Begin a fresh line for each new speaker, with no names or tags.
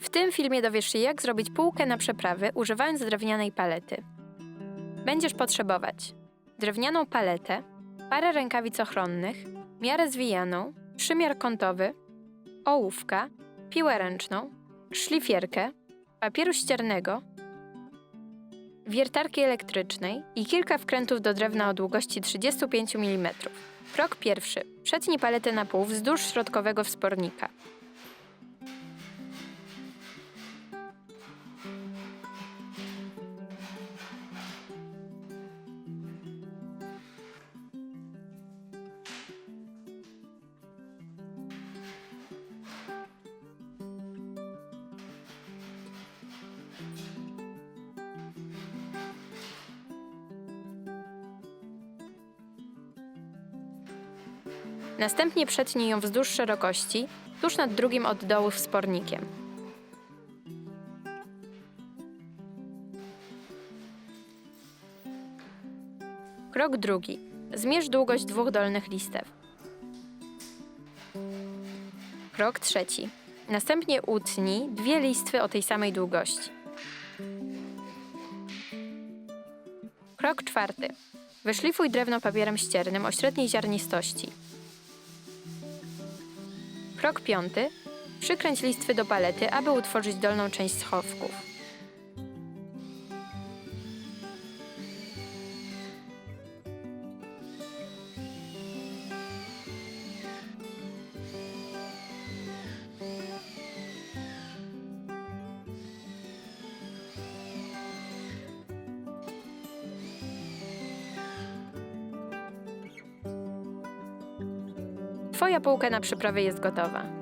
W tym filmie dowiesz się, jak zrobić półkę na przeprawy używając drewnianej palety. Będziesz potrzebować drewnianą paletę, parę rękawic ochronnych, miarę zwijaną, przymiar kątowy, ołówka, piłę ręczną, szlifierkę, papieru ściernego, wiertarki elektrycznej i kilka wkrętów do drewna o długości 35 mm. Krok pierwszy. Przetnij paletę na pół wzdłuż środkowego wspornika. Następnie przetnij ją wzdłuż szerokości, tuż nad drugim od dołu wspornikiem. Krok drugi. Zmierz długość dwóch dolnych listew. Krok trzeci. Następnie utnij dwie listwy o tej samej długości. Krok czwarty. Wyszlifuj drewno papierem ściernym o średniej ziarnistości. Krok piąty. Przykręć listwy do palety, aby utworzyć dolną część schowków. Twoja półka na przyprawy jest gotowa.